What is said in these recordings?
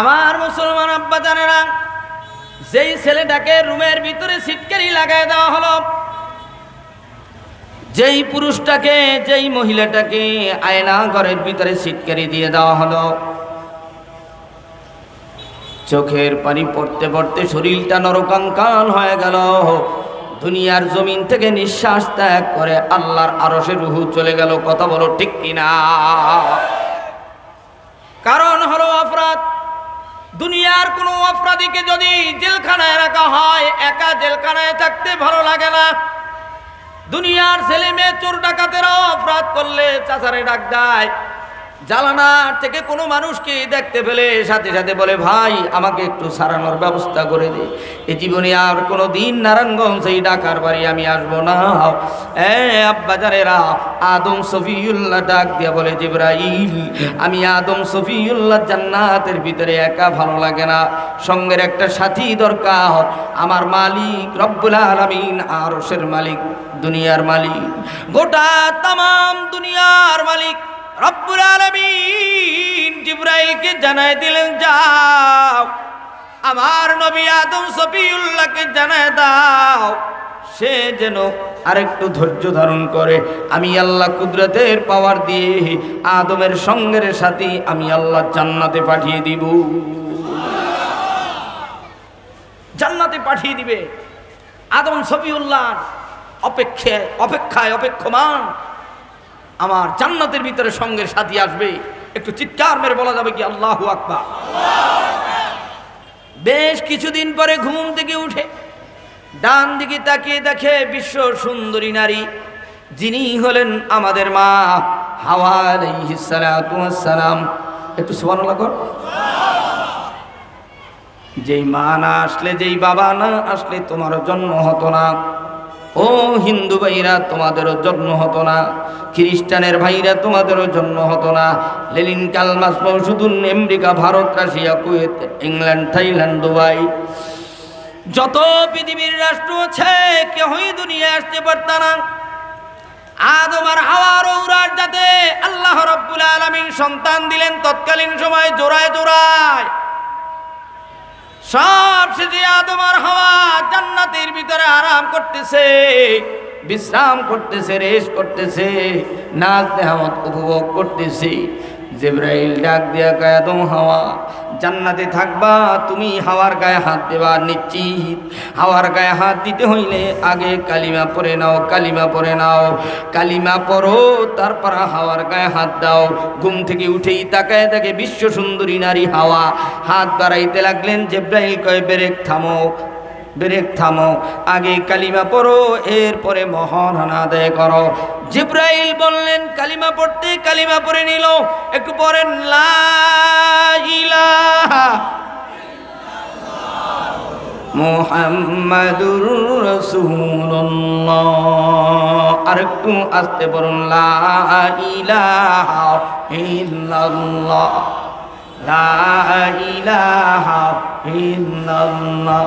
আমার মুসলমান আব্বা জানেরা, যেই ছেলেটাকে রুমের ভিতরে সিটকারি লাগাই দেওয়া হলো, যেই পুরুষটাকে, যেই মহিলাটাকে আয়না ঘরের ভিতরে সিটকারি দিয়ে দেওয়া হলো, চোখের পানি পড়তে পড়তে শরীরটা নরকাঙ্কাল হয়ে গেল। দুনিয়ার জমিন থেকে নিঃশ্বাস ত্যাগ করে আল্লাহর আরশে রুহু চলে গেল, কথা বলো ঠিক কিনা? কারণ হলো অপরাধ। দুনিয়ার কোনো অপরাধীকে যদি জেলখানায় রাখা হয়, একা জেলখানায় থাকতে ভালো লাগে না। দুনিয়ার ছেলে মেয়ে চোর ডাকাতেরাও অপরাধ করলে চাচারে ডাক দেয়। জালানার থেকে কোনো মানুষকে দেখতে পেলে সাথে সাথে বলে, ভাই, আমাকে একটু সারানোর ব্যবস্থা করে দে। এ জীবনে আর কোনো দিন নারায়ণগঞ্জ সেই ডাকার বাড়ি আমি আসব না। আব্বাজারেরা আদম সফিউল্লাহ ডাক দিয়া বলে, জিব্রাইল, আমি আদম সফিউল্লাহ জান্নাতের ভিতরে একা ভালো লাগে না। সঙ্গের একটা সাথী দরকার। আমার মালিক রব্বুল আলামিন, আরশের মালিক, দুনিয়ার মালিক। গোটা তামাম দুনিয়ার মালিক রব্বুল আলামিন জিব্রাইলকে জানাই দিলেন, যাও, আমার নবী আদম সফিউল্লাহকে জানায় দাও। সে যেন আরেকটু ধৈর্য ধারণ করে। আমি আল্লাহ কুদরতের পাওয়ার দিয়ে আদমের সঙ্গের সাথে আমি আল্লাহ জান্নাতে পাঠিয়ে দিব। জান্নাতে পাঠিয়ে দিবে। আদম সফিউল্লাহ অপেক্ষে অপেক্ষায়, অপেক্ষমান আমার জান্নাতের ভিতরে সঙ্গের সাথী আসবে। একটু চিৎকার মেরে বলা যাবে কি? আল্লাহ আকবার। বেশ কিছুদিন পরে ঘুম থেকে উঠে ডান দিকে তাকিয়ে দেখে বিশ্ব সুন্দরী নারী। যিনি হলেন আমাদের মা হাওয়া একটু সুবহানাল্লাহ কর। যেই মা না আসলে, যেই বাবা না আসলে তোমার জন্ম হতো না। ও হিন্দু ভাইরা, তোমাদেরও জন্ম হতো না। খ্রিস্টানের ভাইরা, তোমাদেরও জন্ম হতো না। Lenin Karl Marx মৌসুদুন, America, Bharat, Russia, Kuwait, England, Thailand, Dubai. যত পৃথিবীর রাষ্ট্র আছে, কেহই দুনিয়া আসতে পারত না। আদম আর হাওয়ার যাতে আল্লাহ রব্বুল আলমিন সন্তান দিলেন তৎকালীন সময়, জোড়ায় জোড়ায়। সব শেষে আদম আরাম করতেছে, বিশ্রাম করতেছে, রেস্ট করতেছে নাচ দেহামত উপভোগ করতেছে। জেব্রাইল ডাক দিয়া কয়, আদম হাওয়া, জান্নাতে থাকবা, তুমি হাওয়ার গায়ে হাত দেবা নিশ্চিত। হাওয়ার গায়ে হাত দিতে হইলে আগে কালিমা পরে নাও, কালিমা পরে নাও, কালিমা পড়ো, তারপর হাওয়ার গায়ে হাত দাও। ঘুম থেকে উঠেই তাকায় তাকে বিশ্ব সুন্দরী নারী হাওয়া। হাত বাড়াইতে লাগলেন জেব্রাইল কয়, বেরেক থামো ব্রেক থামো, আগে কালিমা পড়ো, এরপরে মহান আদায় করো। জিব্রাইল বললেন, কালিমা পড়তে কালিমা পড়ে নিল, একটু ইলাহা মোহাম্মদুর রসুল্লাহ আর একটু আসতে বলুন লা ইলাহা ইল্লাল্লাহ। লা ইলাহা ইল্লাল্লাহ।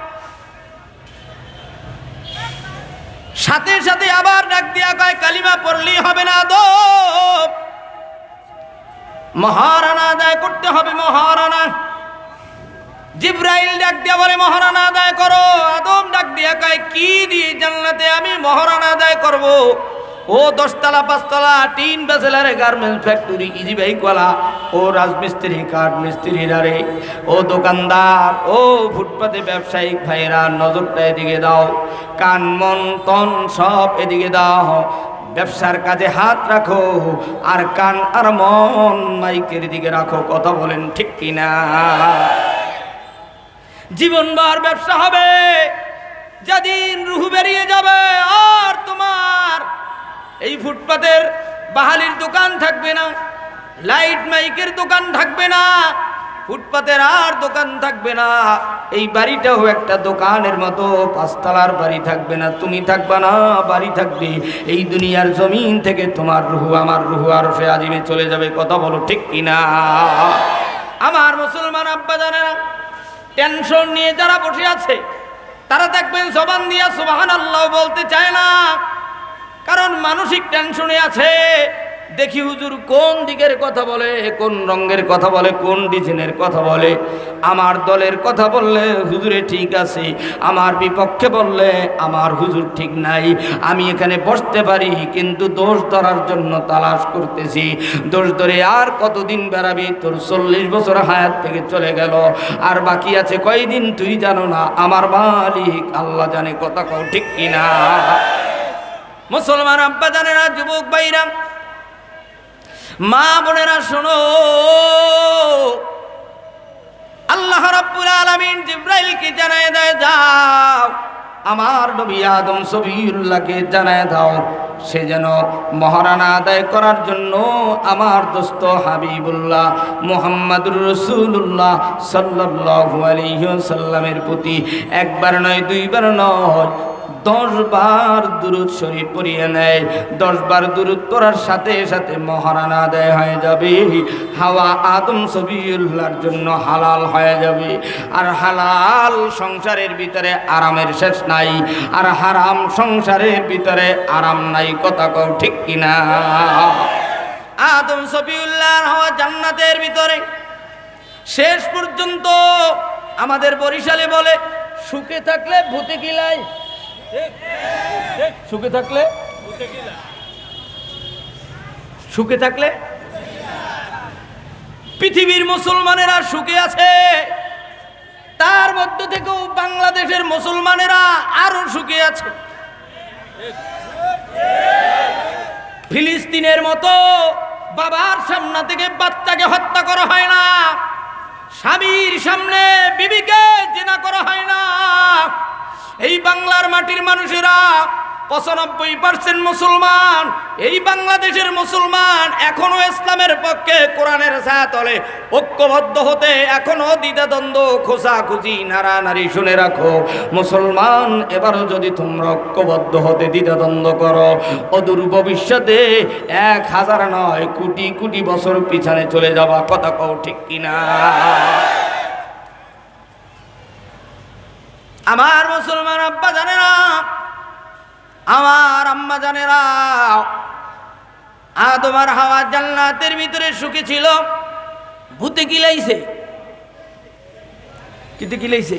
সাথে সাথে আবার ডাক দিয়া কয়, কালিমা পড়লেই হবে না দো মহারানা আদায় করতে হবে, মহারানা। জিব্রাইল ডাক দিয়া বলে, মহারানা আদায় করো। আদম ডাক দিয়া কয়, কি দিয়ে জান্নাতে আমি মহারানা আদায় করব? ও দশতলা, পাঁচতলা, টিন বেসেলারে গার্মেন্টস ফ্যাক্টরি ইজি বাইকওয়ালা ও রাজমিস্ত্রি কাঠ মিস্ত্রি রে ও দোকানদার, ও ফুটপাতে ব্যবসায়িক ভাইয়েরা, নজরটা এদিকে দাও। কান, মন, তন সব এদিকে দাও। ব্যবসার কাজে হাত রাখো, আর কান আর মন মাইকের দিকে রাখো। কথা বলেন ঠিক কিনা? জীবনবার ব্যবসা হবে, যেদিন রুহু বেরিয়ে যাবে, আর তোমার এই ফুটপাতের বাহালির দোকান থাকবে না, লাইট মাইকের দোকান থাকবে না, ফুটপাতের আর দোকান থাকবে না। এই বাড়িটাও একটা দোকানের মতো, পাঁচতলার বাড়ি থাকবে না, তুমি থাকবে না, বাড়ি থাকবে। এই দুনিয়ার জমিন থেকে তোমার রুহু, আমার রুহু আর সে আজিমে চলে যাবে, কথা বলো ঠিক কিনা? আমার মুসলমান আব্বা জানে না টেনশন নিয়ে যারা বসে আছে, তারা দেখবেন জবান দিয়া সুবাহান আল্লাহ বলতে চায় না। কারণ মানসিক টেনশনে আছে। দেখি হুজুর কোন দিকের কথা বলে, কোন রঙের কথা বলে, কোন ডিজাইনের কথা বলে। আমার দলের কথা বললে হুজুরে ঠিক আছে, আমার বিপক্ষে বললে আমার হুজুর ঠিক নাই। আমি এখানে বসতে পারি, কিন্তু দোষ ধরার জন্য তালাশ করতেছি। দোষ ধরে আর কতদিন বেড়াবি? তোর চল্লিশ বছর হায়াত থেকে চলে গেল। আর বাকি আছে কয়দিন তুই জানো না? আমার মালিক আল্লাহ জানে কথা কও ঠিক কিনা। মুসলমান আব্বা জানেরা যুবক ভাইরা, মা বোনেরা, শোনো। আল্লাহ রাব্বুল আলামিন জিব্রাইলকে জানায় দেয়, যাও, আমার নবী আদম সবিউল্লাহকে জানায় দাও। সে যেন মহারানা আদায় করার জন্য আমার দোস্ত হাবিবুল্লাহ মোহাম্মদুর রসুল্লাহ সাল্লাল্লাহু আলাইহি সাল্লামের প্রতি একবার নয়, দুইবার নয় দশ বার দুরুদ শরীফ পড়িয়ে নেয়। দশ বার দুরুদ পড়ার সাথে সাথে মহারানা আদায় হয়ে যাবে। হাওয়া আদম সবিউল্লাহর জন্য হালাল হয়ে যাবে। আর হালাল সংসারের ভিতরে আরামের শেষ নাই। আর হারাম সংসারের ভিতরে আরাম নাই, কথা কও ঠিক কিনা? আদম সবিউল্লাহর হাওয়া জান্নাতের ভিতরে। শেষ পর্যন্ত আমাদের বরিশালে বলে, সুখে থাকলে ভূতে কিলাই সুখে থাকলে? সুখে থাকলে? পৃথিবীর মুসলমানেরা সুখে আছে। তার মধ্য থেকেও বাংলাদেশের মুসলমানেরা আরও সুখে আছে। ফিলিস্তিনের মতো বাবার সামনা থেকে বাচ্চাকে হত্যা করা হয় না। স্বামীর সামনে বিবিকে জেনা করা হয় না। এই বাংলার মাটির মানুষেরা পঁচানব্বই পার্সেন্ট মুসলমান, এই বাংলাদেশের মুসলমান এখনও ইসলামের পক্ষে কোরআনের ছায়াতলে ঐক্যবদ্ধ হতে এখনও দ্বিধাদ্বন্দ্ব খোঁচাখুচি নারী শুনে রাখো। মুসলমান, এবারও যদি তোমরা ঐক্যবদ্ধ হতে দ্বিধাদ্বন্দ্ব করো, অদূর ভবিষ্যতে এক হাজার নয় কোটি কোটি বছর পিছনে চলে যাওয়া কথা কও ঠিক কিনা? আমার মুসলমান আব্বা জানে না আমার আম্মা জানে না আদমার হাওয়া জান্নাতের ভিতরে সুখী ছিল, ভূতে গিলাইছে। কিতে গিলাইছে?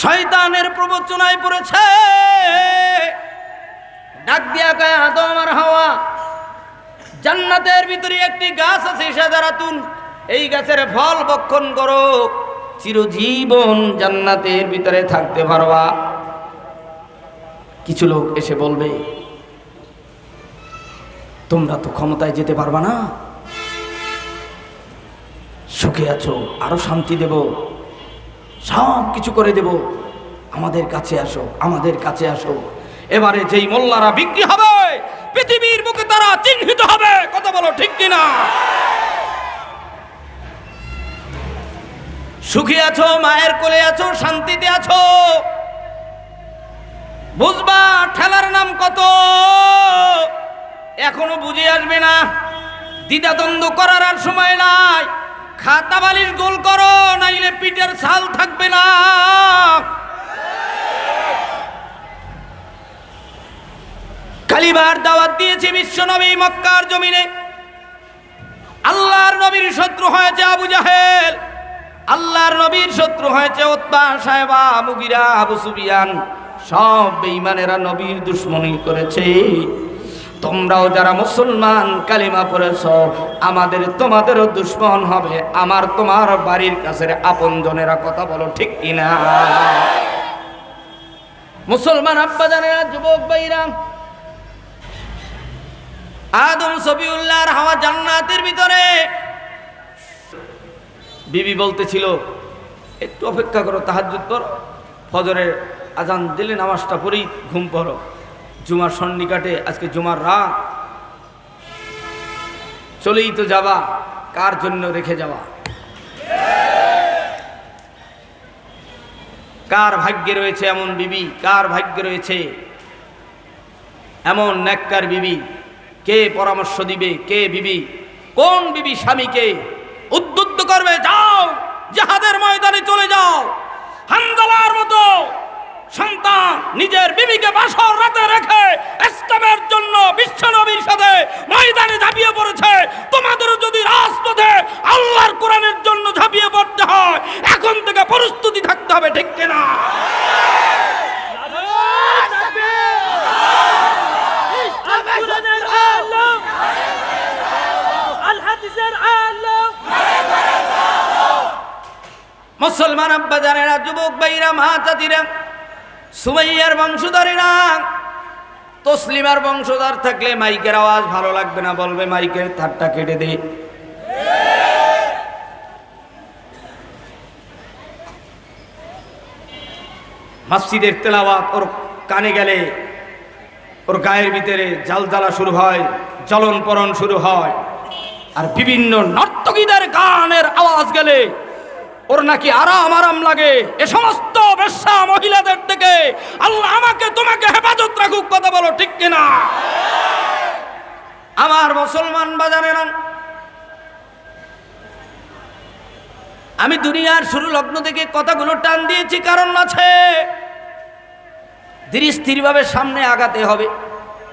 শয়তানের প্রবচনায় পড়েছে, ডাক দিয়া কয়, আদম আর হাওয়া, জান্নাতের ভিতরে একটি গাছ আছে সাদারাতুন এই গাছের ফল বক্ষণ করো। চিরজীবন জান্নাতের ভিতরে থাকতে পারবা। কিছু লোক এসে বলবে, তোমরা তো ক্ষমতায় যেতে পারবা না। সুখে আছো, আরও শান্তি দেব, সব কিছু করে দেব। আমাদের কাছে আসো, আমাদের কাছে আসো। এবারে যেই মোল্লারা বিক্রি হবে, পৃথিবীর বুকে তারা চিহ্নিত হবে। কথা বলো ঠিক কিনা? সুখী আছো, মায়ের কোলে আছো, শান্তিতে আছো। বুঝবা, ঠেলার নাম কত? এখনও বুঝে আসবে না। দ্বিধাদ্বন্দ্ব করার আর সময় নাই। খাতা বালিশ গোল করো, নাইলে পিঠের ছাল থাকবে না। কালিবার দাওয়াত দিয়েছে বিশ্ব নবী মক্কার জমিনে। আল্লাহর নবীর শত্রু হয়েছে আবু জাহেল। আল্লাহর নবীর শত্রু হয়েছে ওতবা সাহেবা, মুগিরা, আবু সুবিয়ান সব বেঈমানেরা নবীর দুশ্মনী করেছে। তোমরাও যারা মুসলমান কালিমা পড়েছ, আমাদের তোমাদেরও দুশ্মন হবে। আমার তোমার বাড়ির কাছের আপন জনেরা কথা বলো ঠিক কিনা? মুসলমান আব্বা জানেরা যুবক ভাইরা, আদম সবিউল্লাহর হাওয়া জান্নাতের ভিতরে বিবি বলতেছিল, একটু অপেক্ষা করো, তাহাজ্জুদ করো। ফজরের আজান দিলে নামাজটা পড়েই ঘুম পড়ো। জুমার সন্নি কাটে আজকে জুমার রাত। চলেই তো যাবা, কার জন্য রেখে যাওয়া? কার ভাগ্যে রয়েছে এমন বিবি? কার ভাগ্যে রয়েছে এমন নেককার বিবি? কে পরামর্শ দিবে? কে বিবি? কোন বিবি স্বামীকে উদ্বুদ্ধ করবে যাও জাহাদের ময়দানে চলে যাও হান্দালার মতো সন্তান নিজের বিবিকে বাসর রাতে রেখে ইসলামের জন্য বিশ্বনবীর সাথে ময়দানে ঝাঁপিয়ে পড়েছে তোমাদের যদি রাজপথে আল্লাহর কোরআনের জন্য ঝাঁপিয়ে পড়তে হয় এখন থেকে প্রস্তুতি থাকতে হবে ঠিক কিনা আল্লাহ মুসলমান আব্বা জানেরা যুবক ভাইরা মাহাতাতিরা সুমাইয়ার বংশধরেরা, তসলিমার বংশধর থাকলে মাইকের আওয়াজ ভালো লাগবে না, বলবে মাইকের থারটা কেটে দে। মসজিদের তেলাওয়াত ওর কানে গেলে, ওর গায়ের ভিতরে জালজালা শুরু হয় জলন পরন শুরু হয়, আর বিভিন্ন নর্তকীদের গানের আওয়াজ গেলে ওর নাকি আরাম আরাম লাগে? এ সমস্ত বেশ্যা মহিলাদের থেকে আল্লাহ আমাকে, তোমাকে হেফাজত রাখুক, কথা বলো ঠিক কিনা? আমার মুসলমান বাজারে না আমি দুনিয়ার শুরু লগ্ন থেকে কথাগুলো টান দিয়েছি, কারণ আছে। ধীর স্থিরভাবে সামনে আগাতে হবে।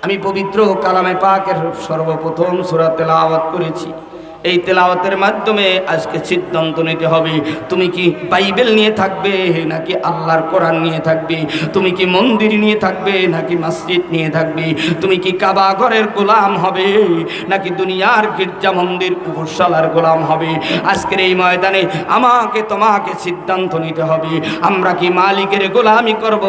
আমি পবিত্র কালামে পাকের সর্বপ্রথম সুরা তেলাওয়াত করেছি। এই তেলাওয়াতের মাধ্যমে আজকে সিদ্ধান্ত নিতে হবে। তুমি কি বাইবেল নিয়ে থাকবে নাকি আল্লাহর কোরআন নিয়ে থাকবে? তুমি কি মন্দির নিয়ে থাকবে নাকি মসজিদ নিয়ে থাকবে? তুমি কি কাবা ঘরের গোলাম হবে নাকি দুনিয়ার গির্জা মন্দির উপসালার গোলাম হবে? আজকের এই ময়দানে আমাকে, তোমাকে সিদ্ধান্ত নিতে হবে। আমরা কি মালিকের গোলামি করব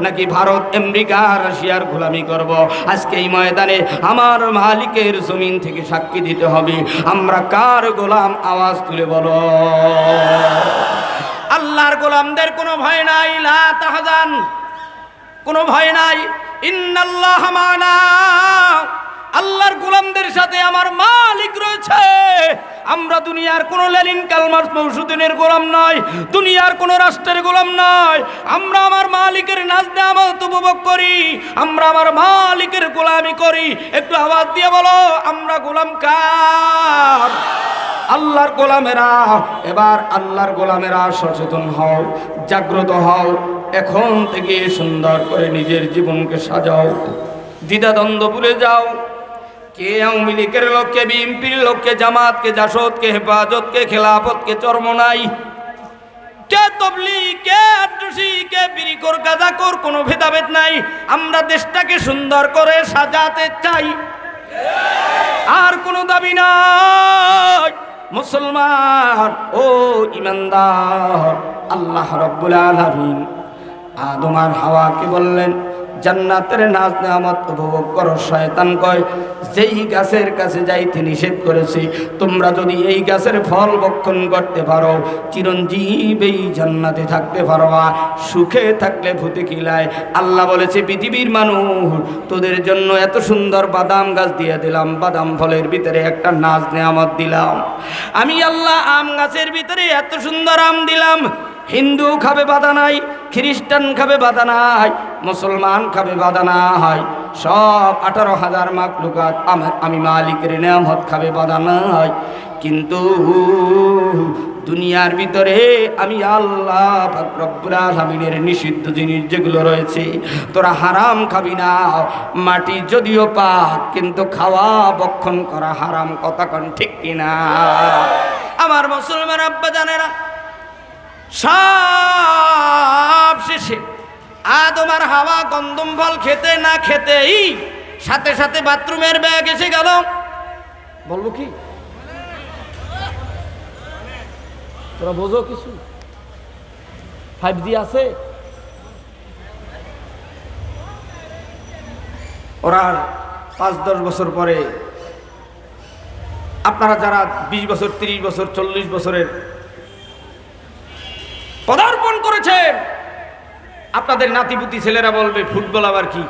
নাকি ভারত, আমেরিকা, রাশিয়ার গোলামি করব? আজকে এই ময়দানে আমার মালিকের জমিন থেকে সাক্ষী দিতে হবে। আমরা কার গোলাম? আওয়াজ তুলে বলো। আল্লাহর গোলামদের কোনো ভয় নাই, লা তাহজান। কোনো ভয় নাই। ইন্নাল্লাহ মানা। আল্লাহর গোলামদের সাথে আমার মালিক রয়েছে। আমরা দুনিয়ার কোনো লেলিন কালমার মৌসুদিনের গোলাম নয়, দুনিয়ার কোনো রাষ্ট্রের গোলাম নয়। আমরা আমার মালিকের নাচ আমত উপভোগ করি, আমরা আমার মালিকের গোলামি করি। একটু আওয়াজ দিয়ে বলো, আমরা গোলাম কার? আল্লাহর গোলামেরা, এবার আল্লাহর গোলামেরা সচেতন হও, জাগ্রত হও, এখন থেকে সুন্দর করে নিজের জীবনকে সাজাও। দ্বিধাদ্বন্দ্ব ভুলে যাও কে আওয়ামী লীগের লোককে, বিএনপির লোককে, জামাতকে, জাসদকে, হেফাজতকে, খেলাফতকে চরমনাই কে তবলি কে আট্রসি কে বিরিকর গাজাকর কোনো ভেদাভেদ নাই? আমরা দেশটাকে সুন্দর করে সাজাতে চাই। আর কোনো দাবি নাই। মুসলমান ও ইমানদার, আল্লাহ রব্বুল আলামিন আদম আর হাওয়াকে বললেন জান্নাতের নাজ নেয়ামত উপভোগ করো, শয়তান কয়, যেই গাছের কাছে যাইতে নিষেধ করেছি, তোমরা যদি এই গাছের ফল বক্ষণ করতে পারো, চিরঞ্জীব এই জান্নাতে থাকতে পারবা সুখে থাকলে ভূতে কিলায় আল্লাহ বলেছে, পৃথিবীর মানুষ, তোদের জন্য এত সুন্দর বাদাম গাছ দিয়ে দিলাম, বাদাম ফলের ভিতরে একটা নাজ নেয়ামত দিলাম। আমি আল্লাহ আম গাছের ভিতরে এত সুন্দর আম দিলাম হিন্দু খাবে বাধা নাই খ্রিস্টান খাবে বাধা নাই মুসলমান খাবে বাধা নাই সব আঠারো হাজার মাকলুকাত আমি মালিকের নিয়ামত খাবে বাধা নাই কিন্তু দুনিয়ার ভিতরে আমি আল্লাহ রব্বুল নিষিদ্ধ জিনিস যেগুলো রয়েছে, তোরা হারাম খাবি না। মাটি যদিও পাক, কিন্তু খাওয়া বক্ষণ করা হারাম, কথা কন ঠিক কিনা? আমার মুসলমান আব্বা জানেরা সব শেষে আদমার হাওয়া গন্দম ফল খেতে না খেতেই সাথে সাথে বাথরুমের ব্যাগ এসে গেল। বলব কি? তোরা বোঝো কিছু? ফাইভ জি আছে? ওরা পাঁচ দশ বছর পরে আপনারা যারা বিশ বছর, তিরিশ বছর, চল্লিশ বছরের আপনাদের নাতিপুতি ছেলেরা বলবে, ফুটবল আবার কি?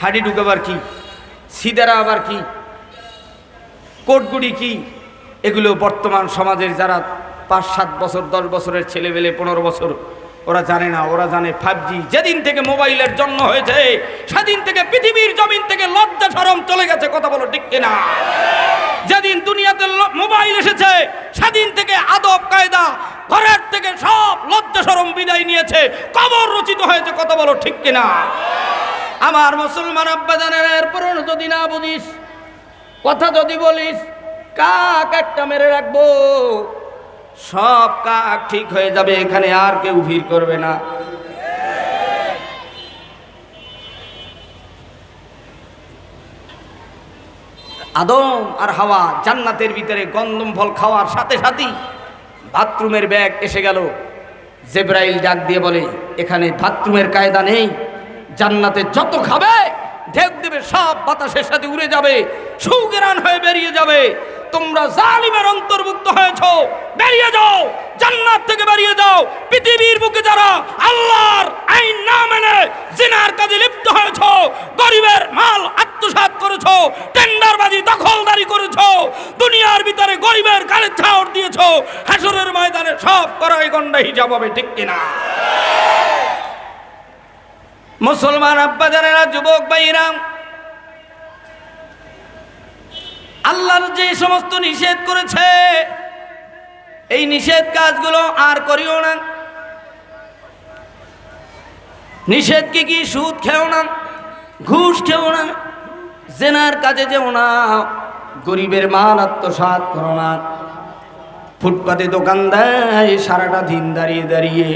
হাডি ঢুকাবার কি? সিদারা আবার কি? কোটগুড়ি কি? এগুলো বর্তমান সমাজের যারা পাঁচ, সাত বছর, দশ বছরের ছেলেবেলে, পনেরো বছর, ওরা জানে না, ওরা জানে ফাইভ জি যেদিন থেকে মোবাইলের জন্ম হয়েছে, সেদিন থেকে পৃথিবীর জমিন থেকে লজ্জা সরম চলে গেছে, কথা বলো ঠিক কিনা? যেদিন দুনিয়াতে মোবাইল এসেছে, সেদিন থেকে আদব, কায়দা, ঘরের থেকে সব লজ্জা সরম বিদায় নিয়েছে। কবর রচিত হয়েছে, কথা বলো ঠিক কিনা? আমার মুসলমান আব্বাজানের এরপরও যদি না বুঝিস, কথা যদি বলিস, কাক একটা মেরে রাখব। সব কাক ঠিক হয়ে যাবে, এখানে আর কেউ ভিড় করবে না। আদম আর হাওয়া জান্নাতের ভিতরে গন্দম ফল খাওয়ার সাথে সাথেই বাথরুমের ব্যাগ এসে গেল। জেব্রাইল ডাক দিয়ে বলে, এখানে বাথরুমের কায়দা নেই, জান্নাতে যত খাবে ঢেক দেবে সব বাতাসের সাথে উড়ে যাবে, সুগেরান হয়ে বেরিয়ে যাবে। তোমরা জালিমের অন্তর্ভুক্ত হয়েছ, বেরিয়ে যাও, জান্নাত থেকে বেরিয়ে যাও। পৃথিবীর বুকে যারা আল্লাহর আইন না মেনে জিনার কাজে লিপ্ত হয়েছ, গরিবের মাল আত্মসাৎ করেছ, টেন্ডারবাজি, দখলদারি করেছ, দুনিয়ার ভিতরে গরিবের কালে ছাওড় দিয়েছ, হাসরের ময়দানে সব করাই গন্ডা হিসাব হবে, ঠিক কিনা? মুসলমান আব্বাজানেরা, যুবক ভাইরা আল্লাহর যে সমস্ত নিষেধ করেছে, এই নিষেধ কাজগুলো আর করিও না। নিষেধ কি কি? সুদ খেও না, ঘুষ খেও না, জেনার কাজে যেও না, গরিবের মাল আত্মসাৎ করো না। ফুটপাতে দোকান দেয়, সারাটা দিন দাঁড়িয়ে দাঁড়িয়ে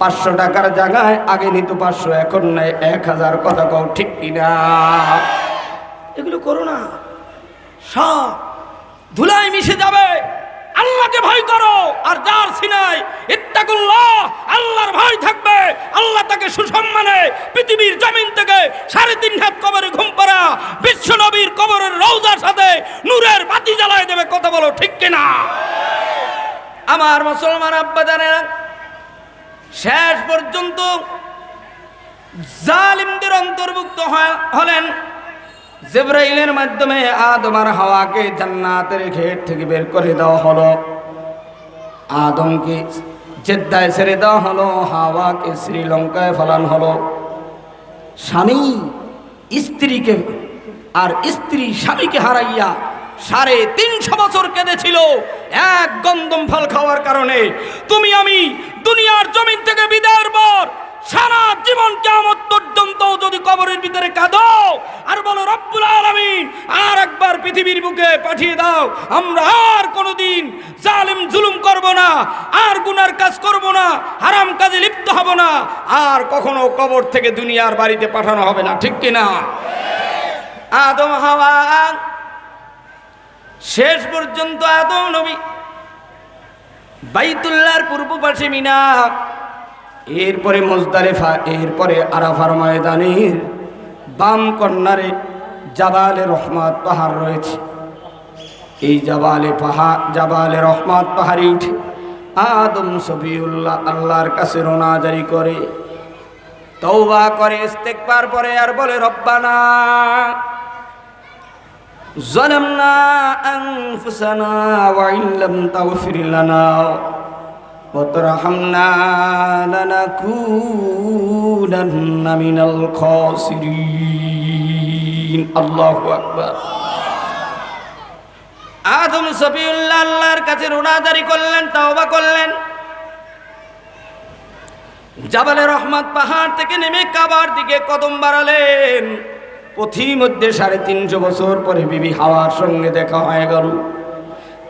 পাঁচশো টাকার জায়গায় আগে নিত পাঁচশো, এখন নেয় এক হাজার, কথা কও ঠিক কিনা? এগুলো করো না। সব ধুলাই মিশে যাবে। আল্লাহকে ভয় করো। আর যার সিনাই, ইত্তাকুল্লাহ, আল্লাহর ভয় থাকবে। আল্লাহ তাকে সুসম্মানে পৃথিবীর জমিন থেকে সাড়ে তিন হাত কবরে ঘুম পাড়া, বিশ্ব নবীর কবরের রৌজার সাথে নূরের বাতি জ্বালায় দেবে, কথা বলো ঠিক কিনা? আমার মুসলমান আব্বা জানেন শেষ পর্যন্ত জালিমদের অন্তর্ভুক্ত হলেন জেব্রাইলের মাধ্যমে আদম আর হাওয়াকে জান্নাতের ঘের থেকে বের করে দেওয়া হলো। আদমকে জেদ্দায় ছেড়ে দেওয়া হলো, হাওয়াকে শ্রীলঙ্কায় ফলানো হলো। স্বামী স্ত্রীকে আর স্ত্রী স্বামীকে হারাইয়া সাড়ে তিনশো বছর কেঁদেছিল। এক গন্দম ফল খাওয়ার কারণে তুমি আমি দুনিয়ার জমিন থেকে বিদায়ের পর সারা জীবন কেমন পর্যন্ত যদি কবরের ভিতরে কাঁদো, আর বলো, রব্বুল আলামিন, আর একবার পৃথিবীর বুকে পাঠিয়ে দাও। আমরা আর কোনোদিন জালিম জুলুম করব না, আর গুনার কাজ করব না, হারাম কাজে লিপ্ত হব না, আর কখনো কবর থেকে দুনিয়ার বাড়িতে পাঠানো হবে না। ঠিক কিনা? আদম, হাওয়া শেষ পর্যন্ত আদম নবী বাইতুল্লার পূর্ব পাশে মিনা। এরপরে মোজদারেফা এরপরে আরাফার ময়দানের বাম কন্যারে জাবালে রহমত পাহাড় রয়েছে। এই জাবালে পাহাড় জাবালে রহমত পাহাড়ে উঠে আদম সফিউল্লাহ আল্লাহর কাছে রোনা জারি করে তৌবা করে ইস্তেকবার পরে আর বলে, রব্বানা ظلمنا أنفسنا وإن لم تغفر لنا وترحمنا لنكونن من الخاسرين الله أكبر আদম সফিউল্লাহ আল্লাহর কাছে রোনাদারি করলেন তওবা করলেন জাবালে রহমত পাহাড় থেকে নেমে কাবার দিকে কদম বাড়ালেন পথি মধ্যে সাড়ে তিনশো বছর পরে বিবি হাওয়ার সঙ্গে দেখা হয়ে গেল।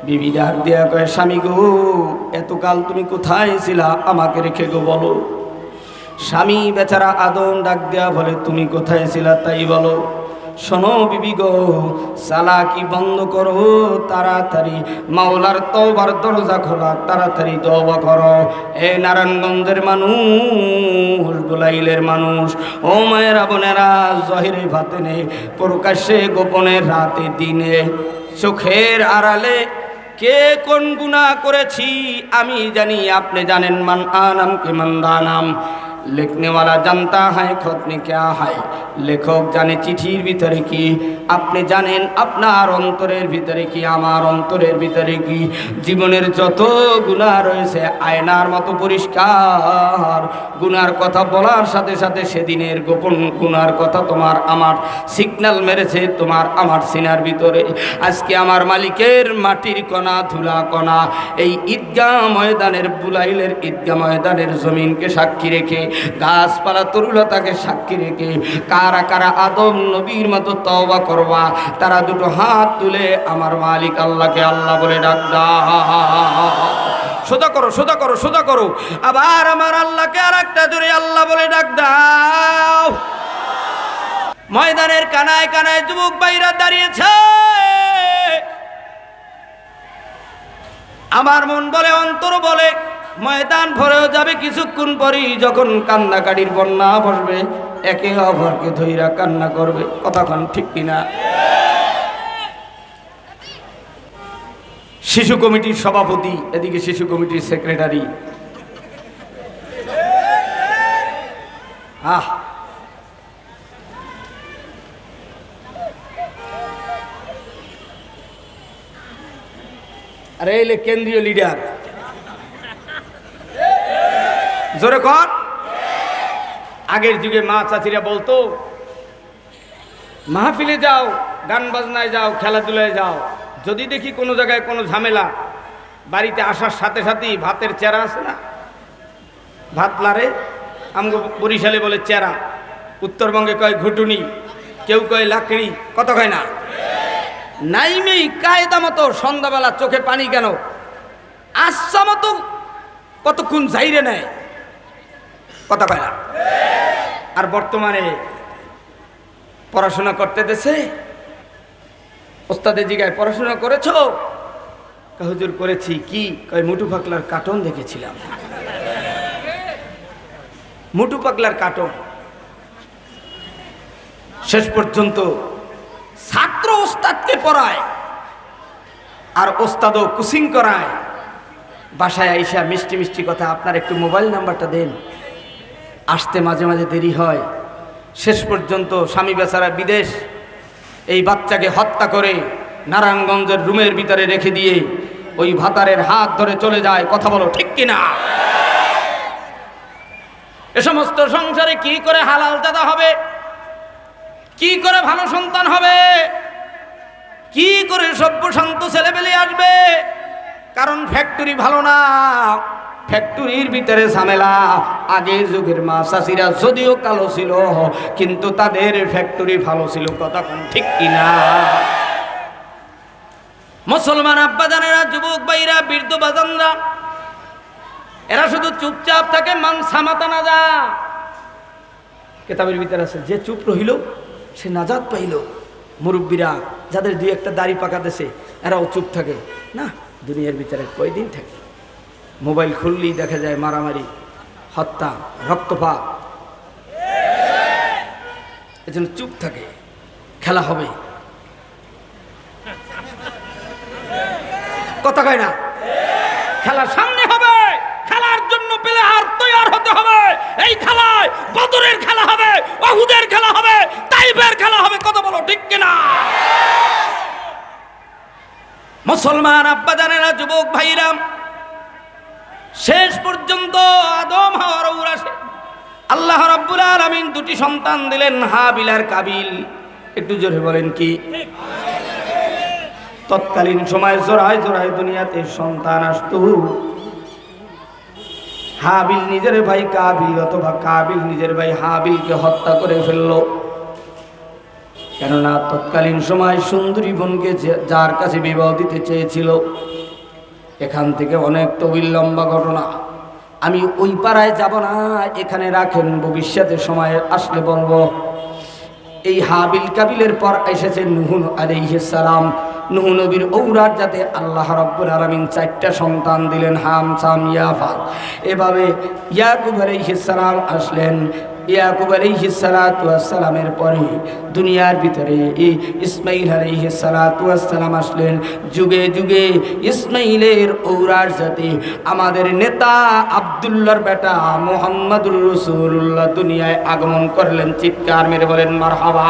বিবি ডাক দেয়া কয়, স্বামী গো, এতকাল তুমি কোথায় ছিলা? আমাকে রেখে গো বলো। স্বামী বেচারা আদম ডাক দেয়া বলে, তুমি কোথায় ছিলা তাই বলো। শোনো বিবি গো, চালাকি বন্ধ করো, তাড়াতাড়ি। মাওলার তওবার দরজা খোলা, তাড়াতাড়ি তওবা করো। এ নারায়ণগঞ্জের মানুষ গোলাইলের মানুষ, ও মায়েরা বোনেরা, জহিরে ভাতেনে, প্রকাশ্যে গোপনে রাতে দিনে। চোখের আড়ালে কে কোন গুণা করেছি, আমি জানি, আপনি জানেন, মান আনাম কে মান দানাম। লেখনেওয়ালা জানতা হয়, খতনে কেয়া হয়? লেখক জানে চিঠির ভিতরে কি? আপনি জানেন আপনার অন্তরের ভিতরে কি, আমার অন্তরের ভিতরে কি? জীবনের যত গুণা রয়েছে, আয়নার মতো পরিষ্কার। গুনার কথা বলার সাথে সাথে সেদিনের গোপন গুনার কথা তোমার আমার সিগন্যাল মেরেছে, তোমার আমার সিনার ভিতরে। আজকে আমার মালিকের মাটির কণা, ধুলা কণা, এই ঈদগাহ ময়দানের বুলাইলের ঈদগাহ ময়দানের জমিনকে সাক্ষী রেখে গাছপালা তরুলতাকে সাক্ষী রেখে কারা কারা আদম নবীর মতো তওবা করবা, তারা দুটো হাত তুলে আমার মালিক আল্লাহকে আল্লাহ বলে ডাক সোজা করো সোজা করো সোজা করো। আবার আমার আল্লাহকে আর একটা জোরে আল্লাহ বলে ডাক দাও। ময়দানের কানায় কানায় যুবক ভাইরা দাঁড়িয়েছে। আমার মন বলে, অন্তর বলে ময়দান ভরেও যাবে কিছুক্ষণ পরই যখন কান্নাকাটির বন্যা বসবে, একে অপরকে ধইরা কান্না করবে। কথাক্ষণ ঠিক কিনা? শিশু কমিটির সভাপতি, এদিকে শিশু কমিটির সেক্রেটারি। আহ! আরে এলে কেন্দ্রীয় লিডার। জোরে কর। আগের যুগে মা চাচিরা বলতো, মাহফিলে যাও, গান বাজনায় যাও, খেলাধুলায় যাও। যদি দেখি কোনো জায়গায় কোনো ঝামেলা, বাড়িতে আসার সাথে সাথেই ভাতের চেরা আছে না? ভাত লারে আমগো বরিশালে বলে চেরা। উত্তরবঙ্গে কয় ঘুটুনি, কেউ কয় লাকড়ি, কত কয় না? নাইমেই কায়দা মতো সন্ধ্যাবেলা চোখে পানি কেন? আচ্ছা মতো কতক্ষণ যাইরে নেয়? কথা কয় না। আর বর্তমানে পড়াশোনা করতে দেশে ওস্তাদের জিগায় পড়াশোনা করেছ? হুজুর, করেছি। কি? কয়, মুটু পাকলার কার্টন দেখেছিলাম। মুটু পাকলার কার্টন। শেষ পর্যন্ত ছাত্র ওস্তাদকে পড়ায় আর ওস্তাদও কুসিং করায়। বাসায় আইসা মিষ্টি মিষ্টি কথা। আপনার একটু মোবাইল নাম্বারটা দেন। আসতে মাঝে মাঝে দেরি হয়। শেষ পর্যন্ত স্বামী বেচারা বিদেশ এই বাচ্চাকে হত্যা করে নারায়ণগঞ্জের রুমের ভিতরে রেখে দিয়ে ওই ভাতারের হাত ধরে চলে যায়। কথা বলো, ঠিক কিনা? এ সমস্ত সংসারে কি করে হালাল দাদা হবে? কি করে ভালো সন্তান হবে? কি করে সভ্য শান্ত ছেলেবেলে আসবে? কারণ ফ্যাক্টরি ভালো না। ফ্যাক্টরির ভিতরে ঝামেলা। আগের যুগের মা চাষিরা যদিও কালো ছিল, কিন্তু তাদের ফ্যাক্টরি ভালো ছিল, কথা ঠিক কিনা? মুসলমান আব্বাজানেরা, যুবক ভাইরা, বৃদ্ধ বাজানরা, এরা শুধু চুপচাপ থাকে, মান সামাতা না যা। কেতাবের ভিতরে আছে, যে চুপ রহিল, সে নাজাত পাইল। মুরব্বীরা, যাদের দুই একটা দাড়ি পাকা দেশে এরাও চুপ থাকে। না, দুনিয়ার ভিতরে কয়দিন থাকে? মোবাইল খুললেই দেখা যায় মারামারি, হত্যা, রক্তপাত। এজন্য চুপ থাকে, খেলা হবে। কথা কয় না? খেলা সামনে হবে, খেলার জন্য পেলে আর তৈরি হতে হবে। এই খেলায় বদরের খেলা হবে অহুদের খেলা হবে, তাইবের খেলা হবে, কথা বলো ঠিক কিনা? মুসলমান আব্বা জানেরা যুবক ভাইরাম শেষ পর্যন্ত আদম হওয়ার উড়াসে আল্লাহ রাব্বুল আলামিন দুটি সন্তান দিলেন হাবিল আর কাবিল। একটু জোরে বলেন কি? তৎকালীন সময় জোড়ায় জোড়ায় দুনিয়াতে সন্তান আসতো। হাবিল নিজের ভাই কাবিল অথবা কাবিল নিজের ভাই হাবিলকে হত্যা করে ফেলল। কেননা তৎকালীন সময় সুন্দরী বোনকে যার কাছে বিবাহ দিতে চেয়েছিল এখান থেকে অনেক তবিল লম্বা ঘটনা। আমি ওই পাড়ায় যাব না, এখানে রাখেন, ভবিষ্যতে সময় আসলে বলব। এই হাবিল কাবিলের পর এসেছে নুহুন সালাম। নুহু নবীর ঔরার যাতে আল্লাহ রাব্বুল আলামিন চারটা সন্তান দিলেন, হাম, সাম ইয়াফাল এভাবে ইয়াকুব সালাম আসলেন। ইয়াকুব আলাইহিস সালাতু সালামের পরে দুনিয়ার ভিতরে ইসমাইল আলাইহিস সালাতু সালাম আসলেন। যুগে যুগে ইসমাইলের ঔরার সাথে আমাদের নেতা আব্দুল্লাহর বেটা মোহাম্মদুর রসুল্লাহ দুনিয়ায় আগমন করলেন, চিৎকার মেরে বলেন, মারহাবা।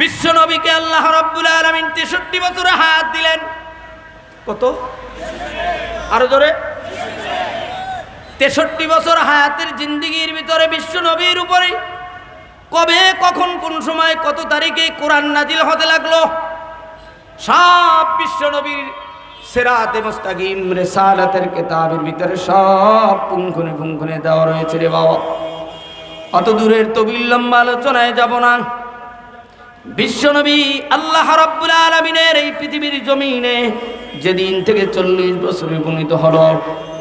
বিশ্ব নবীকে আল্লাহ রাব্বুল আলামিন 63 বছর হায়াত দিলেন। কত? আরও জোরে? তেষট্টি বছর হায়াতের জিন্দিগির ভিতরে বিশ্ব নবীর উপরে কবে, কখন, কোন সময়, কত তারিখে কোরআন নাজিল হতে লাগল? সব বিশ্ব নবীর সেরাতে মুস্তাকিম রেসালাতের কেতাবের ভিতরে সব পুঙ্খনে পুঙ্খনে দেওয়া রয়েছে রে বাবা। অত দূরের তবিল লম্বা আলোচনায় যাব না। বিশ্বনবী আল্লাহ রাব্বুল আলামিনের এই পৃথিবীর জমিনে যেদিন থেকে চল্লিশ বছরে উপনীত হল,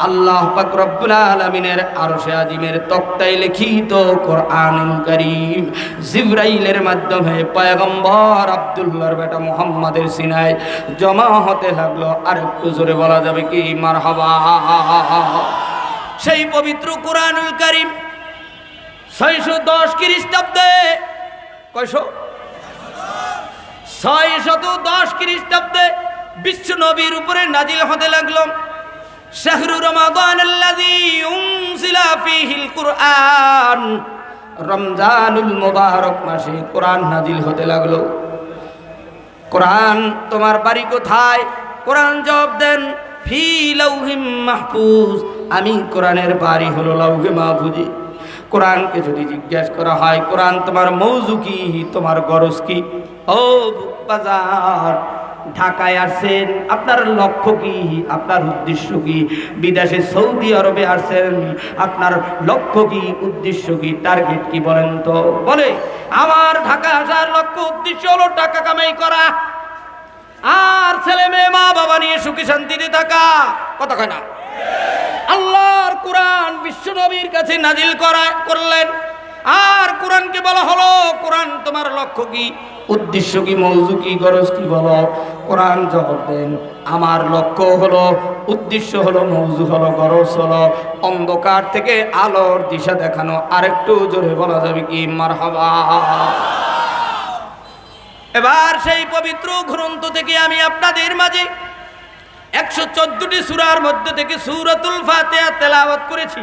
আল্লাহ পাক রব্বুল আলামিনের আরশে আজিমের তক্তায় লিখিত কোরআনুল কারীম জিব্রাইলের মাধ্যমে পয়গম্বর আব্দুল্লাহর বেটা মুহাম্মাদের সিনায় জমা হতে লাগল। আর একটু জোরে বলা যাবে কি? মারহাবা। সেই পবিত্র কোরআনুল কারিম ছয়শো দশ খ্রিস্টাব্দে, কয়শো? ছয়শত দশ খ্রিস্টাব্দে বিশ্ব নবীর উপরে নাজিল হতে লাগল। কুরআন। রমজানুল মাসে হতে তোমার বাড়ি কোথায়? দেন, ফি আমি কোরআনের বাড়ি হলো লৌহে মাহফুজি। কোরআনকে যদি জিজ্ঞেস করা হয়, কোরআন তোমার মৌজু কি? তোমার গরজ কি? ও বাজার। ঢাকায় আসছেন আপনার লক্ষ্য কি? আপনার উদ্দেশ্য কি? বিদেশে সৌদি আরবে আসছেন আপনার লক্ষ্য কি? উদ্দেশ্য কি? টার্গেট কি বলেন তো? বলে, আমার ঢাকা আসার লক্ষ্য, উদ্দেশ্য হলো টাকা কামাই করা। আর ছেলে মেয়ে, মা বাবা নিয়ে সুখী শান্তিতে থাকা। কথা কয় না? আল্লাহর কোরআন বিশ্ব নবীর কাছে নাজিল করা করলেন। আর কোরআনকে বলা হলো, কোরআন তোমার লক্ষ্য কি? উদ্দেশ্য কি, মৌজু কি, গরজ কি বলো? কোরআন জবাব দেন, আমার লক্ষ্য হলো, উদ্দেশ্য হলো, মৌজু হলো, গরজ হলো, অন্ধকার থেকে আলোর দিশা দেখানো। আরেকটু জোরে বলা যাবে কি? মার এবার সেই পবিত্র গ্রন্থ থেকে আমি আপনাদের মাঝে একশো চোদ্দটি সুরার মধ্যে থেকে সুরাতুল ফাতেহা তেলাওয়াত করেছি।